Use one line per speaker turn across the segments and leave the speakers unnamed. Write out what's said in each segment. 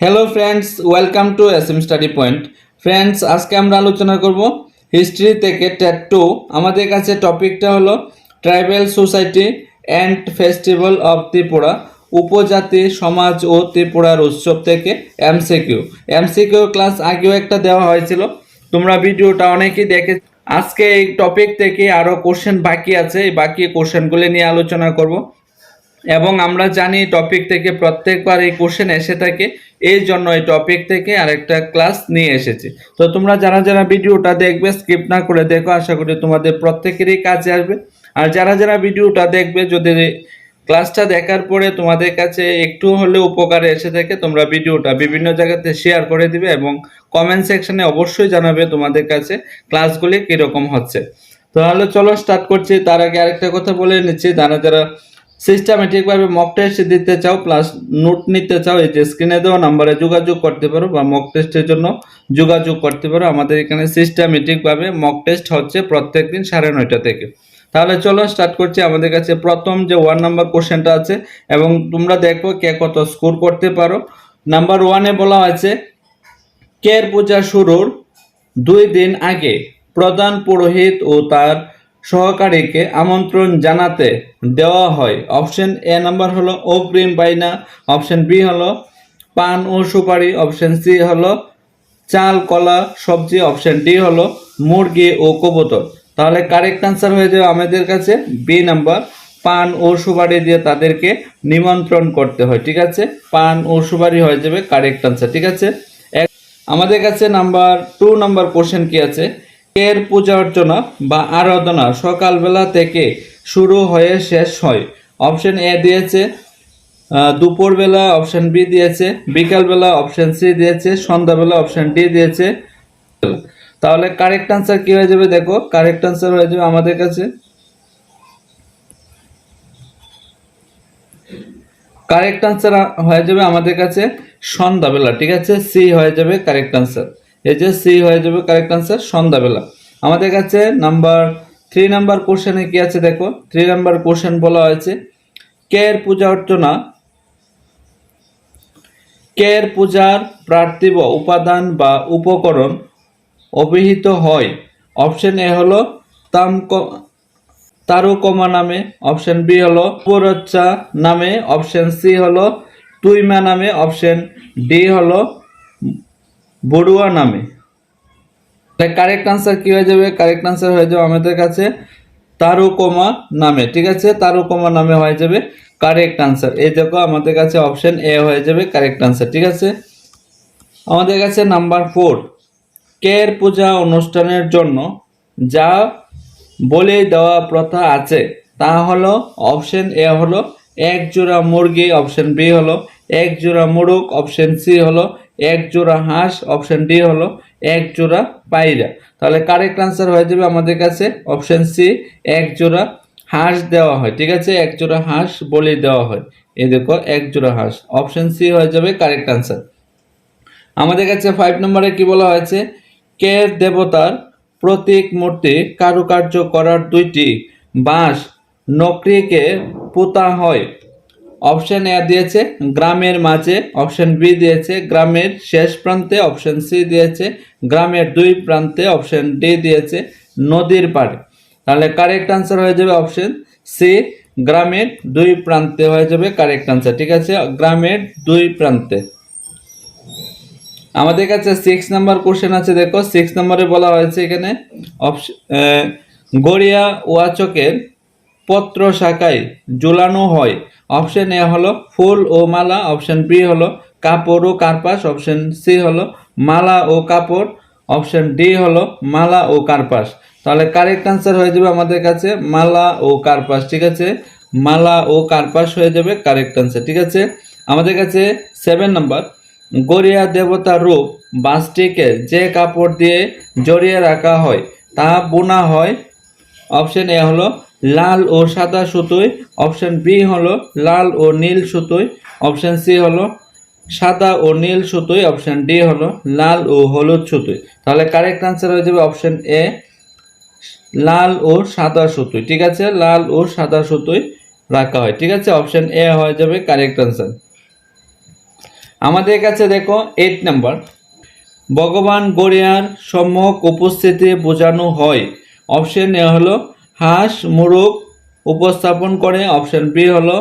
Hello friends welcome to S M study point friends আজকে আমরা আলোচনা করব হিস্ট্রি থেকে টেট টু আমাদের কাছে টপিকটা হলো tribal society and festival of Tripura, উপজাতি, সমাজ ও ত্রিপুরার উৎসব থেকে এমসিকিউ এমসিকিউ ক্লাস আগেও একটা দেওয়া হয়েছিল, তোমরা ভিডিওটা অনেকেই দেখে আজকে এই টপিক থেকে আরও কোশ্চেন বাকি আছে, এই বাকি কোশ্চেনগুলি নিয়ে আলোচনা করব। এবং আমরা জানি টপিক থেকে প্রত্যেকবার এই কোশ্চেন এসে থাকে, এই জন্য এই টপিক থেকে আরেকটা ক্লাস নিয়ে এসেছি। তো তোমরা যারা যারা ভিডিওটা দেখবে স্কিপ না করে দেখো, আশা করি তোমাদের প্রত্যেকেরই কাজে আসবে। আর যারা যারা ভিডিওটা দেখবে, যদি ক্লাসটা দেখার পরে তোমাদের কাছে একটু হলেও উপকারে এসে থাকে, তোমরা ভিডিওটা বিভিন্ন জায়গাতে শেয়ার করে দিবে এবং কমেন্ট সেকশনে অবশ্যই জানাবে তোমাদের কাছে ক্লাসগুলি কীরকম হচ্ছে। তাহলে চলো স্টার্ট করছি, তার আগে আরেকটা কথা বলে নিচ্ছি, যারা যারা সিস্টেমেটিকভাবে মক টেস্ট দিতে চাও প্লাস নোট নিতে চাও, এই যে স্ক্রিনে দেওয়া নাম্বারে যোগাযোগ করতে পারো বা মক টেস্টের জন্য যোগাযোগ করতে পারো। আমাদের এখানে সিস্টেমেটিকভাবে মক টেস্ট হচ্ছে প্রত্যেক দিন সাড়ে নয়টা থেকে। তাহলে চলো স্টার্ট করছি। আমাদের কাছে প্রথম যে ওয়ান নাম্বার কোশ্চেনটা আছে, এবং তোমরা দেখো কে কত স্কোর করতে পারো। নাম্বার ওয়ানে বলা হয়েছে, কের পূজা শুরুর দুই দিন আগে প্রধান পুরোহিত ও তার সহকারীকে আমন্ত্রণ জানাতে দেওয়া হয়। অপশন এ নাম্বার হলো অগ্রিম বাইনা অপশন বি হলো পান ও সুপারি। অপশন সি হলো চাল, কলা, সবজি। অপশন ডি হলো মুরগি ও কবুতর। তাহলে কারেক্ট আনসার হয়ে যাবে আমাদের কাছে। বি নাম্বার পান ও সুপারি দিয়ে তাদেরকে নিমন্ত্রণ করতে হয়, ঠিক আছে? পান ও সুপারি হয়ে যাবে কারেক্ট আনসার ঠিক আছে? আমাদের কাছে নাম্বার টু নাম্বার কোশ্চেন কি আছে? এর পূজা অর্চনা বা আরাধনা সকালবেলা থেকে শুরু হয়ে শেষ হয়। অপশন এ দিয়েছে দুপুরবেলা অপশন বি দিয়েছে, বিকালবেলা অপশন সি দিয়েছে, সন্ধ্যাবেলা অপশন ডি দিয়েছে। তাহলে কারেক্ট আনসার কি হয়ে যাবে দেখো কারেক্ট আনসার হয়ে যাবে আমাদের কাছে। কারেক্ট আনসার হয়ে যাবে আমাদের কাছে সন্ধ্যাবেলা, ঠিক আছে? সি হয়ে যাবে কারেক্ট আনসার এই যে সি হয়ে যাবে কারেক্ট আনসার সন্ধ্যাবেলা। আমাদের কাছে নাম্বার থ্রি নাম্বার কোশ্চেনে কি আছে দেখো? থ্রি নাম্বার কোশ্চেন বলা হয়েছে, কের পূজা অর্চনা? কের পূজার পার্থিব উপাদান বা উপকরণ অভিহিত হয়? অপশন এ হলো তামক তারুকমা নামে অপশন বি হলো উপরচ্চা নামে অপশন সি হলো তুইমা নামে অপশন ডি হলো বড়ুয়া নামে। কারেক্ট আনসার কি হয়ে যাবে? কারেক্ট আনসার হয়ে যাবে আমাদের কাছে তারুকমা নামে, ঠিক আছে? তারুকমা নামে হয়ে যাবে কারেক্ট আনসার এই দেখো আমাদের কাছে অপশন এ হয়ে যাবে কারেক্ট আনসার ঠিক আছে? আমাদের কাছে নাম্বার ফোর কের পূজা অনুষ্ঠানের জন্য যা বলে দেওয়া প্রথা আছে, তা হলো অপশন এ হলো এক জোড়া মুরগি অপশন বি হলো এক জোড়া মুরগ অপশন সি হলো এক জোড়া হাঁস অপশন ডি হলো এক জোড়া পায়রা। তাহলে কারেক্ট আনসার হয়ে যাবে আমাদের কাছে অপশন সি এক জোড়া হাঁস দেওয়া হয়, ঠিক আছে? এক জোড়া হাঁস বলে দেওয়া হয়। এই দেখো, এক জোড়া হাঁস। অপশন সি হয়ে যাবে কারেক্ট আনসার আমাদের কাছে ফাইভ নম্বরে কি বলা হয়েছে? কে দেবতার প্রতীক মূর্তি কারুকার্য করার দুইটি বাঁশ নকরিকে পোতা হয়। অপশন এ দিয়েছে, গ্রামের মাঝে। অপশন বি দিয়েছে, গ্রামের শেষ প্রান্তে। অপশন সি দিয়েছে, গ্রামের দুই প্রান্তে। অপশন ডি দিয়েছে, নদীর পাড়ে। তাহলে কারেক্ট আনসার হয়ে যাবে অপশন সি গ্রামের দুই প্রান্তে হয়ে যাবে কারেক্ট আনসার ঠিক আছে? গ্রামের দুই প্রান্তে। আমাদের কাছে সিক্স নাম্বার কোশ্চেন আছে, দেখো। সিক্স নম্বরে বলা হয়েছে এখানে অপশ- গড়িয়া ওয়াচকের পত্র শাখায় ঝুলানো হয়। অপশন এ হলো ফুল ও মালা অপশন বি হলো কাপড় ও কার্পাস অপশন সি হলো মালা ও কাপড় অপশন ডি হলো মালা ও কার্পাস। তাহলে কারেক্ট আনসার হয়ে যাবে আমাদের কাছে মালা ও কার্পাস, ঠিক আছে? মালা ও কার্পাস হয়ে যাবে কারেক্ট আনসার ঠিক আছে? আমাদের কাছে সেভেন নাম্বার গড়িয়া দেবতার রূপ বাঁশটিকে যে কাপড় দিয়ে জড়িয়ে রাখা হয়, তা বোনা হয়। অপশন এ হলো লাল ও সাদা সুতোয়, অপশন বি হলো লাল ও নীল সুতোয়, অপশন সি হলো সাদা ও নীল সুতোয়, অপশন ডি হলো লাল ও হলুদ সুতোয়। তাহলে কারেক্ট আনসার হয়ে যাবে অপশন এ লাল ও সাদা সুতোয়। ঠিক আছে? লাল ও সাদা সুতোয় রাখা হয়। ঠিক আছে? অপশন এ হয়ে যাবে কারেক্ট আনসার আমাদের কাছে দেখো এইট নাম্বার ভগবান গড়িয়ার সম্যক উপস্থিতি বোঝানো হয়। অপশন এ হলো হাঁস, মুরগ উপস্থাপন করে অপশন বি হলো,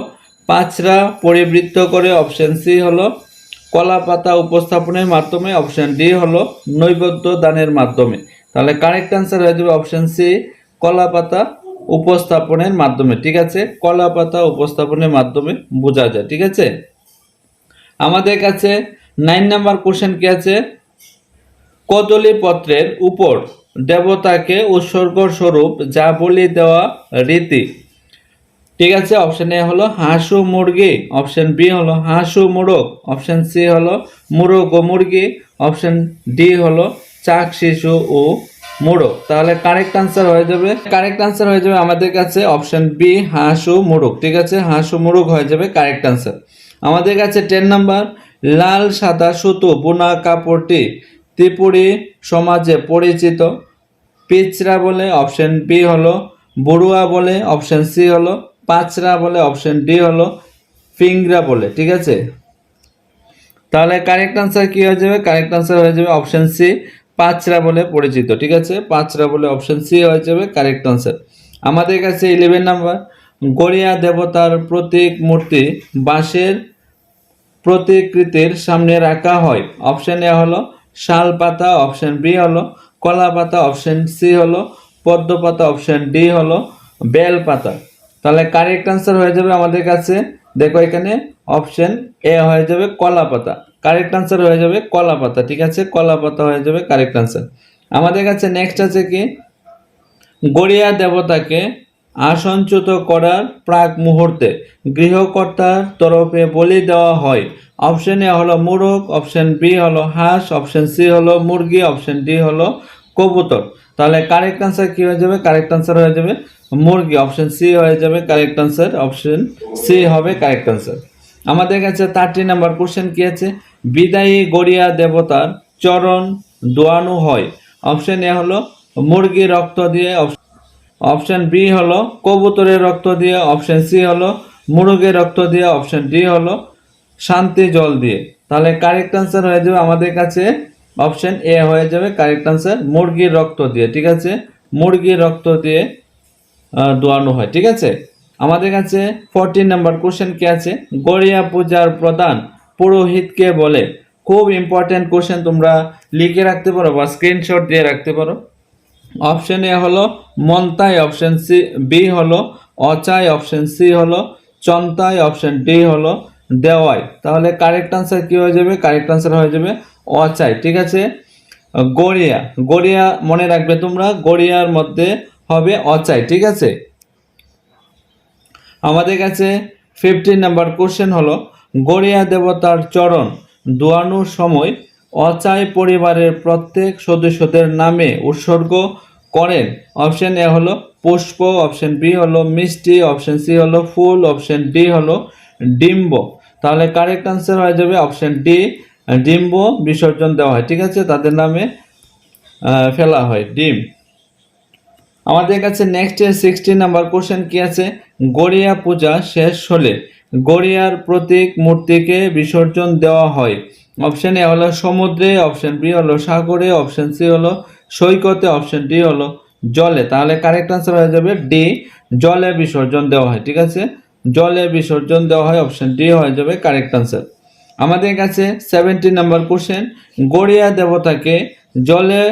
পাঁচরা পরিবৃত্ত করে অপশন সি হলো, কলা পাতা উপস্থাপনের মাধ্যমে অপশন ডি হলো, নৈবেদ্য দানের মাধ্যমে। তাহলে কারেক্ট অ্যান্সার হয়ে যাবে অপশন সি, কলা পাতা উপস্থাপনের মাধ্যমে। ঠিক আছে? কলা পাতা উপস্থাপনের মাধ্যমে বোঝা যায়। ঠিক আছে? আমাদের কাছে নাইন নাম্বার কোশ্চেন কি আছে? কদলী পত্রের উপর দেবতাকে উৎসর্গ স্বরূপ যা বলি দেওয়া রীতি। ঠিক আছে অপশন এ হলো হাঁস মুরগি অপশন বি হলো হাঁস ও মুরগ অপশন সি হলো মুরগ ও মুরগি অপশন ডি হলো চাক শিশু ও মুরগ। তাহলে কারেক্ট আনসার হয়ে যাবে। কারেক্ট আনসার হয়ে যাবে আমাদের কাছে অপশন বি হাঁস ও মুরগ। ঠিক আছে, হাঁস ও হয়ে যাবে কারেক্ট আনসার আমাদের কাছে টেন নাম্বার লাল সাদা সুতো, বোনা কাপড়টি ত্রিপুরী সমাজে পরিচিত। পিচরা বলে অপশন বি হলো, বড়ুয়া বলে অপশন সি হলো, পাঁচরা বলে অপশন ডি হলো, ফিংরা বলে, ঠিক আছে? তাহলে কারেক্ট আনসার কি হয়ে যাবে? কারেক্ট আনসার হয়ে যাবে অপশন সি, পাঁচরা বলে পরিচিত, ঠিক আছে? পাঁচরা বলে অপশন সি হয়ে যাবে কারেক্ট আনসার আমাদের কাছে ইলেভেন নাম্বার গড়িয়া দেবতার প্রতীক মূর্তি বাঁশের প্রতিকৃতির সামনে রাখা হয়। অপশন এ হলো, শাল পাতা অপশন বি হলো কলা পাতা অপশন সি হলো, পদ্ম পাতা অপশন ডি হলো, বেল পাতা। তাহলে কারেক্ট আনসার হয়ে যাবে আমাদের কাছে। দেখো এখানে অপশন এ হয়ে যাবে কলা পাতা। কারেক্ট আনসার হয়ে যাবে কলা পাতা, ঠিক আছে? কলা পাতা হয়ে যাবে কারেক্ট আনসার আমাদের কাছে নেক্সট আছে কি? গড়িয়া দেবতাকে আসনচ্যুত করার প্রাক মুহূর্তে গৃহকর্তার তরফে বলি দেওয়া হয়। অপশন এ হলো মুরগ, অপশন বি হলো হাঁস, অপশন সি হলো মুরগি, অপশন ডি হলো কবুতর। তাহলে কারেক্ট আনসার কি হয়ে যাবে? কারেক্ট আনসার হয়ে যাবে মুরগি, অপশন সি হয়ে যাবে কারেক্ট আনসার অপশন সি হবে কারেক্ট আনসার আমাদের কাছে থার্টি নাম্বার কোশ্চেন কি আছে? বিদায়ী গড়িয়া দেবতার চরণ দোয়ানো হয়। অপশন এ হলো মুরগি রক্ত দিয়ে অপশন বি হলো কবুতরের রক্ত দিয়ে, অপশান সি হলো মুরগের রক্ত দিয়ে, অপশন ডি হলো শান্তি জল দিয়ে। তাহলে কারেক্ট আনসার হয়ে যাবে আমাদের কাছে। অপশান এ হয়ে যাবে কারেক্ট আনসার মুরগির রক্ত দিয়ে, ঠিক আছে? মুরগির রক্ত দিয়ে দোয়ানো হয়, ঠিক আছে? আমাদের কাছে ফোরটিন নাম্বার কোশ্চেন কি আছে? গড়িয়া পূজার প্রধান পুরোহিতকে বলে। খুব ইম্পর্টেন্ট কোশ্চেন তোমরা লিখে রাখতে পারো বা স্ক্রিনশট দিয়ে রাখতে পারো। অপশন এ হলো মন্তাই অপশন সি বি হলো অচাই অপশন সি হলো চন্তাই অপশন ডি হলো দেওয়াই। তাহলে কারেক্ট আনসার কি হয়ে যাবে? কারেক্ট আনসার হয়ে যাবে অচাই, ঠিক আছে? গড়িয়া গড়িয়া মনে রাখবে তোমরা, গড়িয়ার মধ্যে হবে অচাই, ঠিক আছে? আমাদের কাছে ফিফটিন নাম্বার কোশ্চেন হলো, গড়িয়া দেবতার চরণ দোয়ানোর সময় অচাই পরিবারের প্রত্যেক সদস্যদের নামে উৎসর্গ করেন। অপশন এ হলো পুষ্প, অপশন বি হলো মিষ্টি, অপশন সি হলো ফুল, অপশন ডি হলো ডিম্ব। তাহলে কারেক্ট আনসার হয়ে যাবে অপশন ডি, ডিম্ব বিসর্জন দেওয়া হয়, ঠিক আছে? তাদের নামে ফেলা হয়, ডিম। আমাদের কাছে নেক্সট সিক্সটি নাম্বার কোশ্চেন কি আছে? গড়িয়া পূজা শেষ হলে গড়িয়ার প্রতীক মূর্তিকে বিসর্জন দেওয়া হয়। অপশন এ হলো সমুদ্রে অপশন বি হলো সাগরে অপশন সি হলো সৈকতে অপশন ডি হলো জলে। তাহলে কারেক্ট আনসার হয়ে যাবে ডি জলে বিসর্জন দেওয়া হয়, ঠিক আছে? জলে বিসর্জন দেওয়া হয় অপশন ডি হয়ে যাবে কারেক্ট আনসার আমাদের কাছে সেভেন্টি নাম্বার কোশ্চেন গড়িয়া দেবতাকে জলে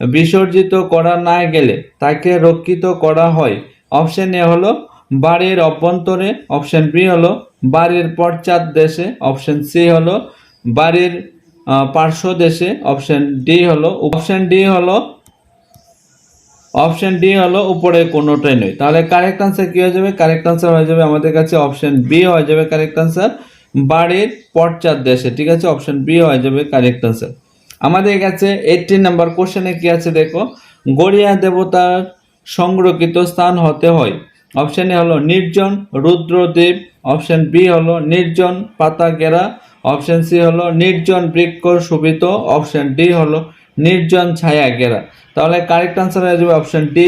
বিসর্জিত করা না গেলে তাকে রক্ষিত করা হয়। অপশন এ হলো বাড়ির অভ্যন্তরে অপশন বি হলো বাড়ির পশ্চাৎ দেশে অপশন সি হলো বাড়ির পার্শ্ব দেশে অপশন ডি হলো অপশন ডি হলো অপশন ডি হলো উপরে কোনোটাই নয় তাহলে কারেক্ট আনসার কি হয়ে যাবে? কারেক্ট আনসার হয়ে যাবে আমাদের কাছে অপশন বি হয়ে যাবে কারেক্ট আনসার বাড়ির পশ্চাৎ দেশে, ঠিক আছে? অপশন বি হয়ে যাবে কারেক্ট আনসার আমাদের কাছে এইটিন নাম্বার কোশ্চেনে কি আছে দেখো? গড়িয়া দেবতার সংরক্ষিত স্থান হতে হয়। অপশন এ হলো নির্জন রুদ্রদ্বীপ অপশন বি হলো নির্জন পাতা গেরা অপশন সি হলো নির্জন বৃক্ষ শোভিত। অপশন ডি হলো নির্জন ছায়া গেরা তাহলে কারেক্ট আনসার হয়ে যাবে অপশন ডি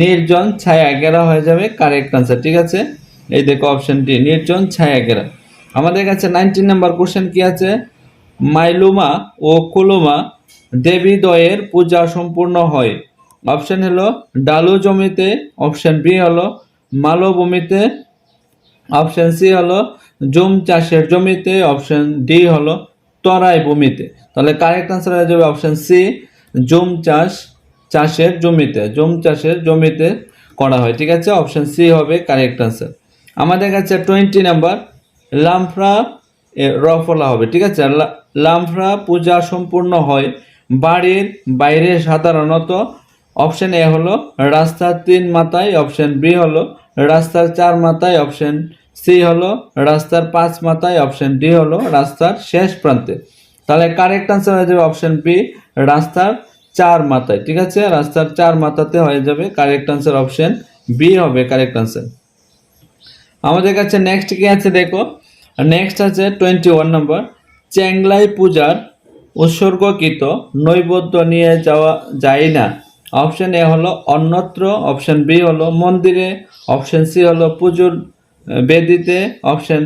নির্জন ছায়া গেরা হয়ে যাবে কারেক্ট আনসার ঠিক আছে? এই দেখো অপশন ডি নির্জন ছায়া গেরা আমাদের কাছে নাইনটিন নাম্বার কোশ্চেন কি আছে? মাইলুমা ও কুলুমা দেবী দ্বয়ের পূজা সম্পূর্ণ হয়। অপশন হলো ডালু জমিতে। অপশন বি হলো মালভূমিতে। অপশন সি হলো জুম চাষের জমিতে অপশন ডি হলো তরাই ভূমিতে। তাহলে কারেক্ট আনসার হয়ে যাবে অপশন সি জুম চাষ, চাষের জমিতে। জুম চাষের জমিতে করা হয়, ঠিক আছে? অপশন সি হবে কারেক্ট আনসার আমাদের কাছে টোয়েন্টি নাম্বার লামফ্রা রফলা হবে, ঠিক আছে? লামফ্রা পূজা সম্পূর্ণ হয় বাড়ির বাইরে সাধারণত। অপশন এ হলো রাস্তার তিন মাথায় অপশন বি হলো রাস্তার চার মাথায় অপশন সি হলো রাস্তার পাঁচ মাথায় অপশন ডি হলো রাস্তার শেষ প্রান্তে। তাহলে কারেক্ট আনসার হয়ে যাবে অপশন বি রাস্তার চার মাথায়, ঠিক আছে? রাস্তার চার মাথাতে হয়ে যাবে কারেক্ট আনসার অপশন বি হবে কারেক্ট আনসার আমাদের কাছে নেক্সট কি আছে দেখো? নেক্সট আছে টোয়েন্টি ওয়ান নম্বর চেংলাই পূজার উৎসর্গকৃত নৈবদ্য নিয়ে যাওয়া যায় না। অপশন এ হলো অন্যত্র অপশন বি হলো মন্দিরে অপশন সি হলো পুজোর বেদিতে অপশন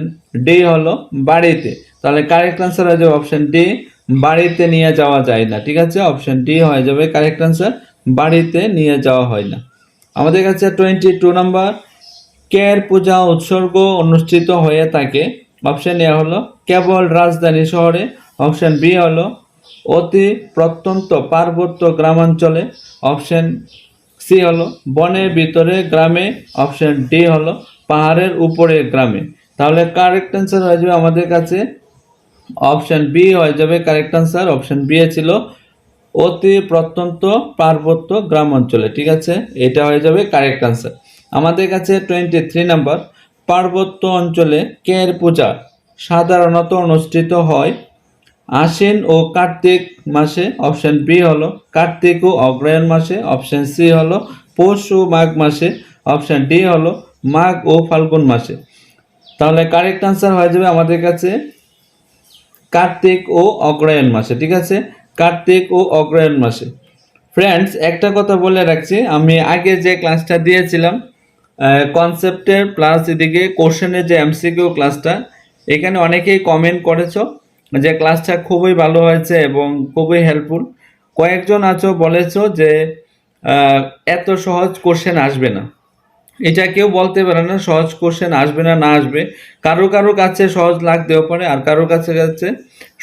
ডি হলো বাড়িতে। তাহলে কারেক্ট আনসার হয়ে যাবে অপশন ডি বাড়িতে নিয়ে যাওয়া যায় না, ঠিক আছে? অপশন ডি হয়ে যাবে কারেক্ট আনসার বাড়িতে নিয়ে যাওয়া হয় না। আমাদের কাছে টোয়েন্টি টু নাম্বার কের পূজা উৎসর্গ অনুষ্ঠিত হয়ে থাকে? অপশন এ হলো কেবল রাজধানী শহরে। অপশন বি হলো অতি প্রত্যন্ত পার্বত্য গ্রামাঞ্চলে। অপশন সি হলো বনের ভিতরে, গ্রামে। অপশন ডি হলো পাহাড়ের উপরে গ্রামে। তাহলে কারেক্ট অ্যান্সার হয়ে যাবে আমাদের কাছে। অপশান বি হয়ে যাবে কারেক্ট আনসার অপশান বি ছিল অতি প্রত্যন্ত পার্বত্য গ্রাম অঞ্চলে, ঠিক আছে? এটা হয়ে যাবে কারেক্ট আনসার আমাদের কাছে টোয়েন্টি থ্রি নাম্বার পার্বত্য অঞ্চলে কের পূজা সাধারণত অনুষ্ঠিত হয় আশ্বিন ও কার্তিক মাসে। অপশান বি হলো কার্তিক ও অগ্রহায়ণ মাসে। অপশান সি হলো পৌষ ও মাঘ মাসে। অপশান ডি হলো মাঘ ও ফাল্গুন মাসে। তাহলে কারেক্ট আনসার হয়ে যাবে আমাদের কাছে কার্তিক ও অগ্রহায়ণ মাসে, ঠিক আছে? কার্তিক ও অগ্রহায়ণ মাসে। ফ্রেন্ডস একটা কথা বলে রাখছি, আমি আগে যে ক্লাসটা দিয়েছিলাম কনসেপ্টের প্লাস এদিকে কোশ্চেনের যে এমসিকিউ ক্লাসটা এখানে অনেকেই কমেন্ট করেছ যে ক্লাসটা খুবই ভালো হয়েছে এবং খুবই হেল্পফুল কয়েকজন আছো বলেছ যে এত সহজ কোশ্চেন আসবে না। এটা কেউ বলতে পারে না, সহজ কোশ্চেন আসবে না না আসবে। কারও কারও কাছে সহজ লাগতেও পারে আর কারও কাছে কাছে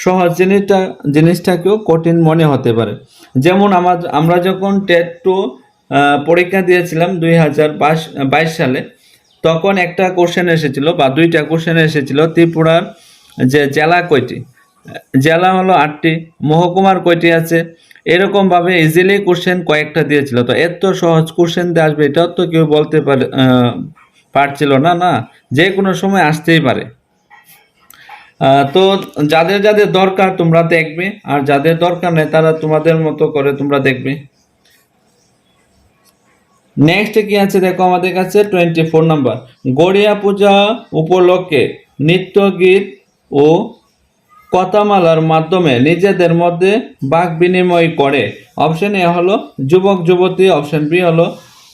সহজ জিনিসটা, জিনিসটাকেও কঠিন মনে হতে পারে। যেমন আমার, আমরা যখন টেট টু পরীক্ষা দিয়েছিলাম দুই হাজার বাইশ সালে, তখন একটা কোশ্চেন এসেছিল বা দুইটা কোশ্চেন এসেছিল, ত্রিপুরার যে জেলা কয়টি? জেলা হলো আটটি, মহকুমার কয়টি আছে? এরকমভাবে ইজিলি কোশ্চেন কয়েকটা দিয়েছিল। তো এত সহজ কোশ্চেন দিয়ে আসবে, এটাও তো কেউ বলতে পারে পারছিল না না? যে কোনো সময় আসতেই পারে। তো যাদের যাদের দরকার তোমরা দেখবে, আর যাদের দরকার নেই তারা তোমাদের মতো করে তোমরা দেখবে। নেক্সট কি আছে দেখো আমাদের কাছে? Twenty four number Garia Puja উপলক্ষে নৃত্য গীত ও কথামালার মাধ্যমে নিজেদের মধ্যে বাক বিনিময় করে। অপশন এ হলো যুবক, যুবতী, অপশন বি হলো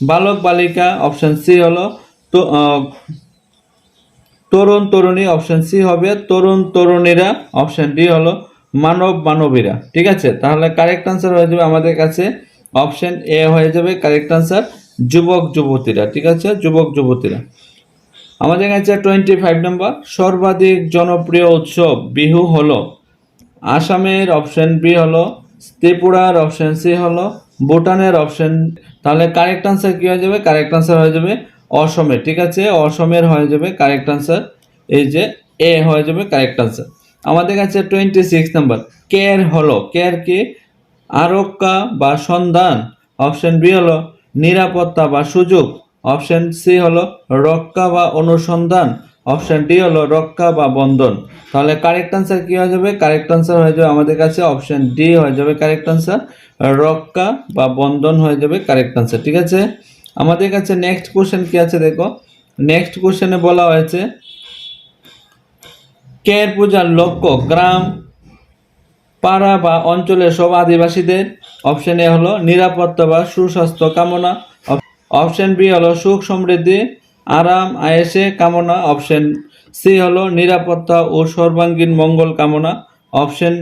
বালক, বালিকা, অপশন সি হলো তো তরুণ, তরুণী, অপশন সি হবে তরুণ, তরুণীরা। অপশন ডি হলো মানব, মানবীরা। ঠিক আছে? তাহলে কারেক্ট আনসার হয়ে যাবে আমাদের কাছে। অপশন এ হয়ে যাবে কারেক্ট আনসার যুবক, যুবতীরা। ঠিক আছে? যুবক, যুবতীরা। আমাদের কাছে টোয়েন্টি ফাইভ নম্বর সর্বাধিক জনপ্রিয় উৎসব বিহু হলো আসামের অপশন বি হলো, ত্রিপুরার অপশন সি হলো, ভুটানের অপশন তাহলে কারেক্ট আনসার কী হয়ে যাবে? কারেক্ট আনসার হয়ে যাবে অসমের ঠিক আছে? অসমের হয়ে যাবে কারেক্ট আনসার এই যে এ হয়ে যাবে কারেক্ট আনসার আমাদের কাছে টোয়েন্টি সিক্স নাম্বার কেয়ার হলো কেয়ার কি? আরক্ষা বা সন্ধান অপশন বি হলো নিরাপত্তা বা সুযোগ। অপশন সি হলো রক্ষা বা অনুসন্ধান। অপশন ডি হলো রক্ষা বা বন্ধন। তাহলে কারেক্ট আনসার কি হয়ে যাবে? কারেক্ট আনসার হয়ে যাবে আমাদের কাছে অপশন ডি হয়ে যাবে কারেক্ট আনসার রক্ষা বা বন্ধন হয়ে যাবে কারেক্ট আনসার ঠিক আছে? আমাদের কাছে নেক্সট কোশ্চেন কি আছে দেখো? নেক্সট কোশ্চেনে বলা হয়েছে, কের পূজার লক্ষ্য গ্রাম, পাড়া বা অঞ্চলের সব আদিবাসীদের? অপশন এ হলো নিরাপত্তা বা সুস্বাস্থ্য কামনা। অপশন বি হলো সুখ সমৃদ্ধি, আরাম, আয়েসে কামনা, অপশন সি হলো নিরাপত্তা ও সর্বাঙ্গীন মঙ্গল কামনা, অপশন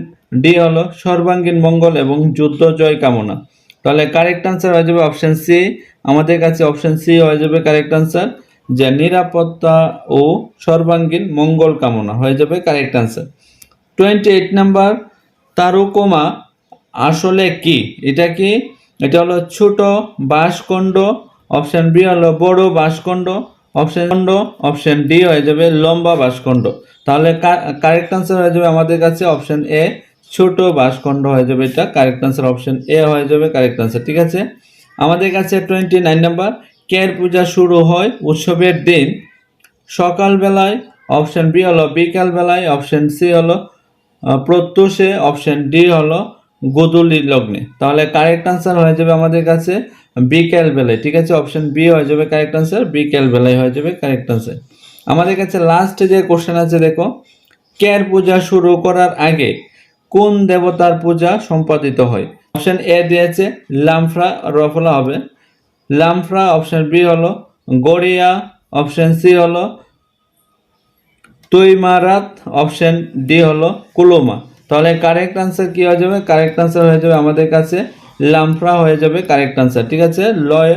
ডি হলো সর্বাঙ্গীন মঙ্গল এবং যুদ্ধ জয় কামনা। তাহলে কারেক্ট আনসার হয়ে যাবে অপশন সি। আমাদের কাছে অপশন সি হয়ে যাবে কারেক্ট আনসার যে নিরাপত্তা ও সর্বাঙ্গীন মঙ্গল কামনা হয়ে যাবে correct answer twenty eight number তারুকোমা আসলে কি? এটা কি? এটা হলো ছোট বাঁশখণ্ড অপশন বি হলো বড় বাঁশখণ্ড অপশান অপশন ডি হয়ে যাবে লম্বা বাঁশখণ্ড তাহলে কারেক্ট আনসার হয়ে যাবে আমাদের কাছে অপশান এ, ছোট বাঁশখণ্ড হয়ে যাবে এটা। কারেক্ট আনসার অপশন এ হয়ে যাবে কারেক্ট আনসার ঠিক আছে? আমাদের কাছে টোয়েন্টি নাইন নাম্বার কের পূজা শুরু হয় উৎসবের দিন? সকালবেলায়, অপশান বি হলো বিকালবেলায়, অপশন সি হলো প্রত্যুষে, অপশন ডি হলো গোধূলি লগ্নে। তাহলে কারেক্ট আনসার হয়ে যাবে আমাদের কাছে বিকেল বেলায় ঠিক আছে? অপশন বি হয়ে যাবে কারেক্ট আনসার বিকেল বেলায় হয়ে যাবে কারেক্ট আনসার আমাদের কাছে লাস্ট যে কোশ্চেন আছে, দেখো, কের পূজা শুরু করার আগে কোন দেবতার পূজা সম্পাদিত হয়? অপশন এ দিয়েছে লামফ্রা, রফলা হবে। লামফ্রা অপশন বি হলো গড়িয়া অপশন সি হলো তুইমারাত অপশন ডি হলো কুলোমা। তাহলে কারেক্ট আনসার কি হয়ে যাবে? কারেক্ট আনসার হয়ে যাবে আমাদের কাছে লামফ্রা হয়ে যাবে কারেক্ট আনসার ঠিক আছে? লয়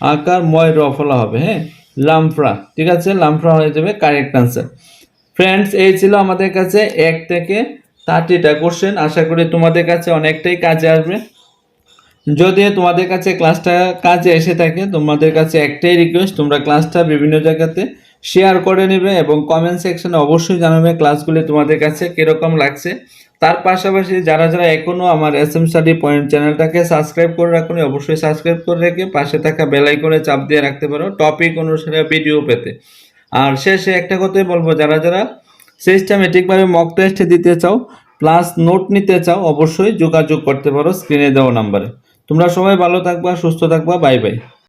আকার ময় রফলা হবে হ্যাঁ? লামফ্রা ঠিক আছে? লামফ্রা হয়ে যাবে কারেক্ট আনসার ফ্রেন্ডস এই ছিল আমাদের কাছে এক থেকে থার্টিটা কোশ্চেন আশা করি তোমাদের কাছে অনেকটাই কাজে আসবে। যদি তোমাদের কাছে ক্লাসটা কাজে এসে থাকে, তোমাদের কাছে একটাই রিকোয়েস্ট তোমরা ক্লাসটা বিভিন্ন জায়গাতে শেয়ার করে নেবে এবং কমেন্ট সেকশনে অবশ্যই জানাবে ক্লাসগুলি তোমাদের কাছে কীরকম লাগছে। তার পাশাপাশি যারা যারা এখনও আমার এস এম স্টাডি পয়েন্ট চ্যানেলটাকে সাবস্ক্রাইব করে রাখুন, অবশ্যই সাবস্ক্রাইব করে রেখে পাশে থাকা বেলাই করে চাপ দিয়ে রাখতে পারো টপিক অনুসারে ভিডিও পেতে। আর শেষে একটা কথাই বলব, যারা যারা সিস্টেমেটিকভাবে মক টেস্ট দিতে চাও প্লাস নোট নিতে চাও, অবশ্যই যোগাযোগ করতে পারো স্ক্রিনে দেওয়া নাম্বারে তোমরা সবাই ভালো থাকবা, সুস্থ থাকবা বাই বাই